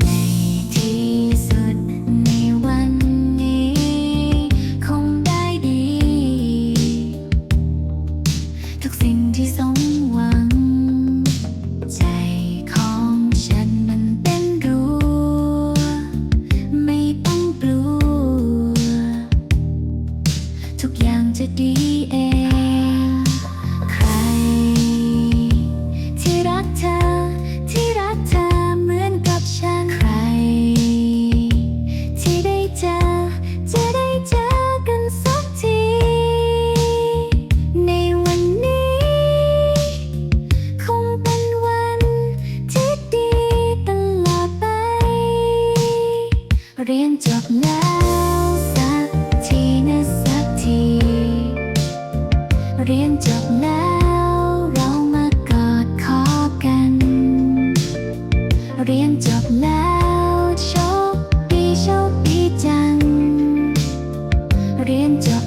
ในที่สุดในวันนี้คงได้ดีทุกสิ่งที่สมหวังใจของฉันมันเป็นรั้วไม่ต้องกลัวทุกอย่างจะดีเอง เรียนจบแล้วสักทีนะสักที เรียนจบแล้วเรามากอดคอกัน เรียนจบแล้วโชคดีโชคดีจัง เรียนจบ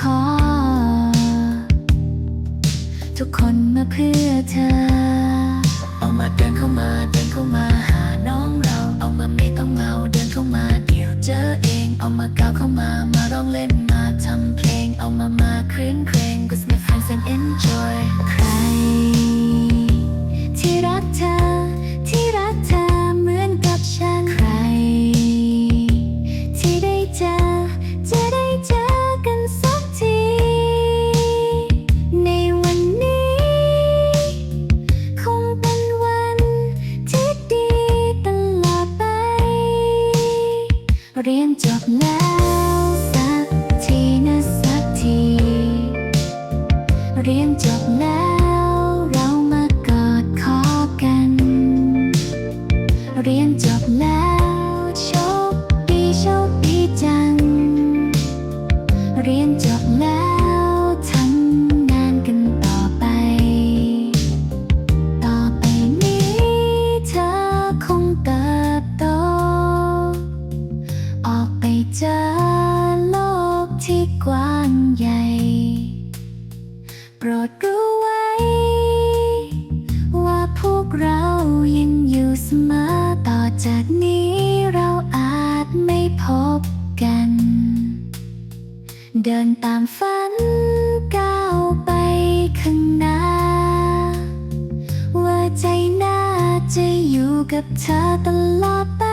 ขอ ทุกคนมาเพื่อเธอ เอามาเดินเข้ามาเดินเข้ามาหาน้องเรา เอามาไม่ต้องเมาเดินเข้ามาเดี๋ยวเจอเอง เอามาก้าวเข้ามามาร้องเล่นมาทำเพลง เอามามาคลื่นเครง Cause my friends and enjoy ใคร ที่รักเธอ ที่รักเธอเหมือนกับฉันใคร ที่ได้เจอ จบแล้วสักทีนะสักที เรียนจบแล้ว เรายังอยู่เสมอต่อจากนี้เราอาจไม่พบกัน เดินตามฝันก้าวไปข้างหน้า ว่าใจน่าจะอยู่กับเธอตลอดไป